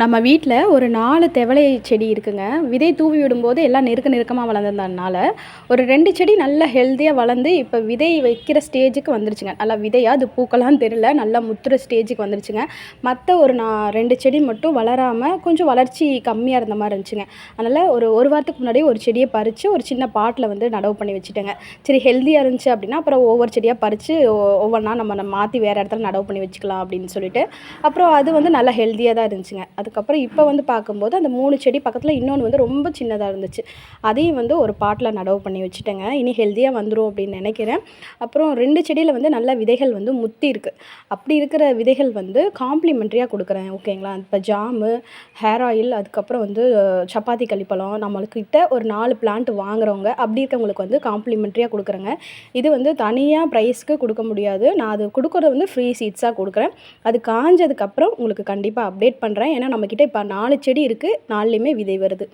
நம்ம வீட்டில் ஒரு நாலு தெவலை செடி இருக்குங்க. விதை தூவி விடும்போது எல்லாம் நெருக்க நெருக்கமாக வளர்ந்ததுனால ஒரு ரெண்டு செடி நல்லா ஹெல்த்தியாக வளர்ந்து இப்போ விதை வைக்கிற ஸ்டேஜுக்கு வந்துருச்சுங்க. நல்லா விதையாக அது பூக்களான்னு தெரியல. நல்லா முத்துற ஸ்டேஜுக்கு வந்துருச்சுங்க. மற்ற ஒரு நான் ரெண்டு செடி மட்டும் வளராமல் கொஞ்சம் வளர்ச்சி கம்மியாக இருந்த மாதிரி இருந்துச்சுங்க. அதனால் ஒரு ஒரு வாரத்துக்கு முன்னாடி ஒரு செடியை பறித்து ஒரு சின்ன பாட்டில் வந்து நடவு பண்ணி வச்சுட்டேங்க. சரி ஹெல்த்தியாக இருந்துச்சு அப்படின்னா அப்புறம் ஒவ்வொரு செடியாக பறித்து ஒவ்வொன்றா நம்ம நம்ம மாற்றி வேறு இடத்துல நடவு பண்ணி வச்சுக்கலாம் அப்படின்னு சொல்லிட்டு. அப்புறம் அது வந்து நல்லா ஹெல்த்தியாக தான் இருந்துச்சுங்க. அதுக்கப்புறம் இப்போ வந்து பார்க்கும்போது அந்த மூணு செடி பக்கத்தில் இன்னொன்று வந்து ரொம்ப சின்னதாக இருந்துச்சு. அதையும் வந்து ஒரு பாட்டில் நடவு பண்ணி வச்சுட்டேங்க. இனி ஹெல்த்தியாக வந்துடும் அப்படின்னு நினைக்கிறேன். அப்புறம் ரெண்டு செடியில் வந்து நல்ல விதைகள் வந்து முத்தி இருக்குது அப்படி இருக்கிற விதைகள் வந்து காம்ப்ளிமெண்ட்ரியாக கொடுக்குறேன் ஓகேங்களா இப்போ ஜாமு ஹேர் ஆயில் அதுக்கப்புறம் வந்து சப்பாத்தி கழிப்பழம் நம்மளுக்கிட்ட ஒரு நாலு பிளான்ட் வாங்குறவங்க அப்படி இருக்கவங்களுக்கு வந்து காம்ப்ளிமெண்ட்ரியாக கொடுக்குறேங்க. இது வந்து தனியாக ப்ரைஸ்க்கு கொடுக்க முடியாது. நான் அது கொடுக்குறது வந்து ஃப்ரீ சீட்ஸாக கொடுக்குறேன். அது காஞ்சதுக்கப்புறம் உங்களுக்கு கண்டிப்பாக அப்டேட் பண்ணுறேன் ஏன்னா நம்மக்கிட்ட இப்போ நாலு செடி இருக்குது நாலுலேயுமே விதை வருது.